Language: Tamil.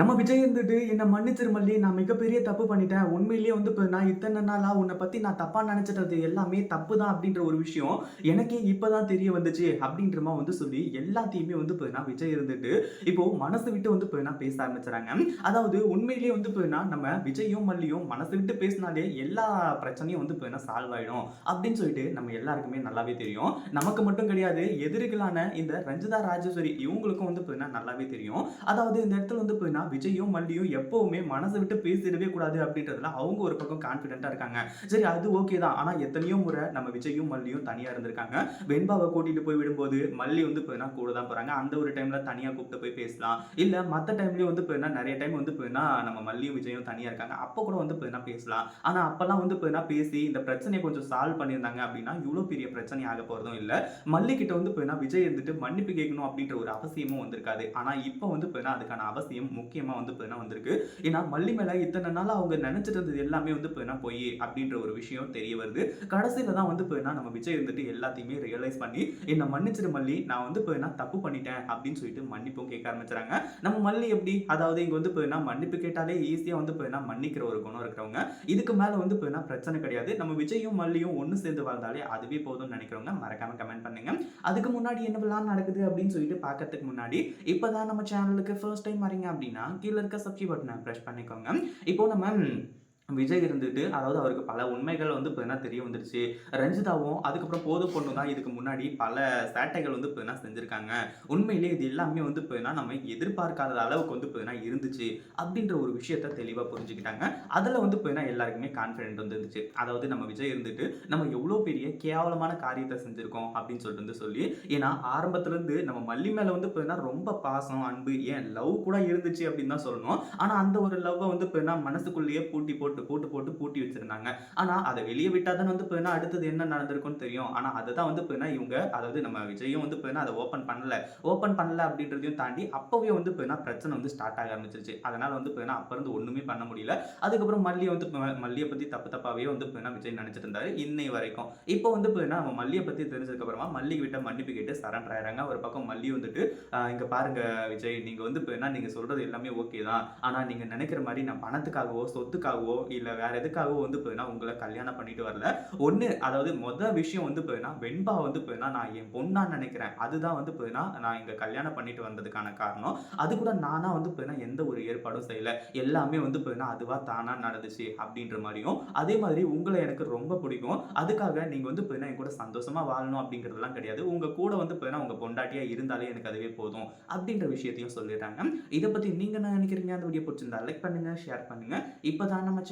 நம்ம விஜய் இருந்துட்டு என்னை மன்னிச்சிரு மல்லி நான் மிகப்பெரிய தப்பு பண்ணிட்டேன். உண்மையிலேயே வந்து இப்போ நான் இத்தனை நாளா உன்னை பத்தி நான் தப்பா நினைச்சிட்டது எல்லாமே தப்பு தான் அப்படின்ற ஒரு விஷயம் எனக்கே இப்பதான் தெரிய வந்துச்சு அப்படின்றமா வந்து சொல்லி எல்லாத்தையுமே வந்து இப்போ நான் விஜய் இருந்துட்டு இப்போ மனசு விட்டு வந்து இப்போ நான் பேச ஆரம்பிச்சுறாங்க. அதாவது உண்மையிலேயே வந்து இப்போ நம்ம விஜயும் மல்லியும் மனசு விட்டு பேசினாலே எல்லா பிரச்சனையும் வந்து இப்போ சால்வ் ஆயிடும் அப்படின்னு சொல்லிட்டு நம்ம எல்லாருக்குமே நல்லாவே தெரியும். நமக்கு மட்டும் கிடையாது எதிரிகளான இந்த ரஞ்சிதா ராஜேஸ்வரி இவங்களுக்கும் வந்து இப்போ நல்லாவே தெரியும். அதாவது இந்த இடத்துல வந்து இப்போ விஜயும் மல்லியும் எப்பவுமே மனசை விட்டு பேசிடவே கூடாது அப்படின்றதுல அவங்க ஒரு பக்கம் கான்ஃபிடென்ட்டாக இருக்காங்க. சரி அது ஓகே தான். ஆனால் எத்தனையோ முறை நம்ம விஜயும் மல்லியும் தனியாக இருந்திருக்காங்க. வெண்பாவை கூட்டிகிட்டு போய் விடும்போது மல்லி வந்து போயினா கூட தான் போகிறாங்க அந்த ஒரு டைமில் தனியாக கூப்பிட்டு போய் பேசலாம். இல்லை மற்ற டைம்லேயும் வந்து போயினா நிறைய டைம் வந்து போயினா நம்ம மல்லியும் விஜயும் தனியாக இருக்காங்க. அப்போ கூட வந்து போயினா பேசலாம். ஆனால் அப்போல்லாம் வந்து போயினா பேசி இந்த பிரச்சனையை கொஞ்சம் சால்வ் பண்ணியிருந்தாங்க அப்படின்னா இவ்வளோ பெரிய பிரச்சனை ஆக போகிறதும் இல்லை. மல்லிக்கிட்ட வந்து போயினா விஜய் இருந்துட்டு மன்னிப்பு கேட்கணும் அப்படின்ற ஒரு அவசியமும் வந்திருக்காது. ஆனால் இப்போ வந்து போயினா அதுக்கான அவசியம் முக்கியம். முக்கியமாக வந்து போயினா வந்திருக்கு. ஏன்னா மல்லி மேலே இத்தனை நாள் அவங்க நினச்சிட்டு இருந்தது எல்லாமே வந்து போயினா போய் அப்படின்ற ஒரு விஷயம் தெரிய வருது. கடைசியில தான் வந்து போயினா நம்ம விஜய் இருந்துட்டு எல்லாத்தையுமே ரியலைஸ் பண்ணி என்னை மன்னிச்சிரு மல்லி நான் வந்து போயினா தப்பு பண்ணிட்டேன் அப்படின்னு சொல்லிட்டு மன்னிப்பும் கேட்க ஆரம்பிச்சுறாங்க நம்ம மல்லி எப்படி? அதாவது இங்கே வந்து போயினா மன்னிப்பு கேட்டாலே ஈஸியாக வந்து போயினா மன்னிக்கிற ஒரு குணம் இருக்கிறவங்க. இதுக்கு மேலே வந்து போயினா பிரச்சனை கிடையாது. நம்ம விஜயும் மல்லியும் ஒன்று சேர்ந்து வாழ்ந்தாலே அதுவே போதும்னு நினைக்கிறவங்க மறக்காம கமெண்ட் பண்ணுங்க. அதுக்கு முன்னாடி என்ன நடக்குது அப்படின்னு சொல்லிட்டு பார்க்கறதுக்கு முன்னாடி இப்போதான் நம்ம சேனலுக்கு ஃபர்ஸ்ட் டைம் வரீங்க அப்படின்னா கீழே இருக்க சப்ஸ்கிரைப் பட்டனை ப்ரெஸ் பண்ணிக்கோங்க. இப்போ நம்ம விஜய் இருந்துட்டு அதாவது அவருக்கு பல உண்மைகள் வந்து பார்த்தீங்கன்னா தெரிய வந்துருச்சு. ரஞ்சிதாவும் அதுக்கப்புறம் போது பொண்ணு தான் இதுக்கு முன்னாடி பல சேட்டைகள் வந்து இப்போ செஞ்சுருக்காங்க. உண்மையிலேயே இது எல்லாமே வந்து இப்போ நம்ம எதிர்பார்க்காத அளவுக்கு வந்து இப்போ இருந்துச்சு அப்படின்ற ஒரு விஷயத்த தெளிவாக புரிஞ்சுக்கிட்டாங்க. அதில் வந்து இப்போ எல்லாருக்குமே கான்ஃபிடென்ட் வந்துருந்துச்சு அதாவது நம்ம விஜய் இருந்துட்டு நம்ம எவ்வளோ பெரிய கேவலமான காரியத்தை செஞ்சுருக்கோம் அப்படின்னு சொல்லிட்டு வந்து சொல்லி ஏன்னா ஆரம்பத்துலேருந்து நம்ம மல்லி மேலே வந்து பார்த்தீங்கன்னா ரொம்ப பாசம் அன்பு ஏன் லவ் கூட இருந்துச்சு அப்படின்னு தான் சொல்லணும். ஆனால் அந்த ஒரு லவ்வை வந்து இப்போ மனசுக்குள்ளேயே பூட்டி போட்டு போட்டு போட்டு போட்டு பூட்டி வச்சிருந்தாங்க. ஆனால் அதை வெளியே விட்டால் தான் வந்து போனால் அடுத்தது என்ன நடந்திருக்கும்னு தெரியும். ஆனா அதுதான் வந்து இப்போ இவங்க அதாவது நம்ம விஜயும் வந்து இப்போ அதை ஓப்பன் பண்ணல. ஓப்பன் பண்ணல அப்படின்றதையும் தாண்டி அப்போவே வந்து இப்போ பிரச்சனை வந்து ஸ்டார்ட் ஆக ஆரம்பிச்சிருச்சு. அதனால் வந்து இப்போ அப்போ இருந்து ஒன்றுமே பண்ண முடியல. அதுக்கப்புறம் மல்லியை வந்து மல்லியை பற்றி தப்பு தப்பாகவே வந்து இப்போ விஜய் நினச்சிட்டு இருந்தாரு இன்னை வரைக்கும். இப்போ வந்து இப்போ நம்ம மல்லியை பற்றி தெரிஞ்சதுக்கப்புறமா மல்லிகை விட்ட மன்னிப்பு கேட்டு சரண்டர் ஆகிறாங்க ஒரு பக்கம் மல்லி வந்துட்டு இங்கே பாருங்க விஜய் நீங்கள் வந்து இப்போ என்ன சொல்கிறது எல்லாமே ஓகே தான். ஆனால் நீங்கள் நினைக்கிற மாதிரி நான் பணத்துக்காகவோ சொத்துக்காகவோ இல்லை வேற எதுக்காகவோ வந்து போயினா உங்களை கல்யாணம் பண்ணிட்டு வரல. ஒன்று அதாவது மொதல் விஷயம் வந்து போயினா வெண்பா வந்து போயினா நான் என் பொண்ணா நினைக்கிறேன். அதுதான் வந்து போயினா நான் இங்கே கல்யாணம் பண்ணிட்டு வந்ததுக்கான காரணம். அது கூட நானா வந்து போயினா எந்த ஒரு ஏற்பாடும் செய்யல. எல்லாமே வந்து போயினா அதுவாக தானா நடந்துச்சு அப்படின்ற மாதிரியும். அதே மாதிரி உங்களை எனக்கு ரொம்ப பிடிக்கும். அதுக்காக நீங்கள் வந்து போயினா என் கூட சந்தோஷமாக வாழணும் அப்படிங்கிறதுலாம் கிடையாது. உங்கள் கூட வந்து போயினா உங்கள் பொண்டாட்டியாக இருந்தாலே எனக்கு அதுவே போதும் அப்படின்ற விஷயத்தையும் சொல்லிடுறாங்க. இதை பற்றி நீங்கள் என்ன நினைக்கிறீங்க? அந்த வீடியோ பிடிச்சிருந்தா லைக் பண்ணுங்கள் ஷேர் இப்போ தான் நம்ம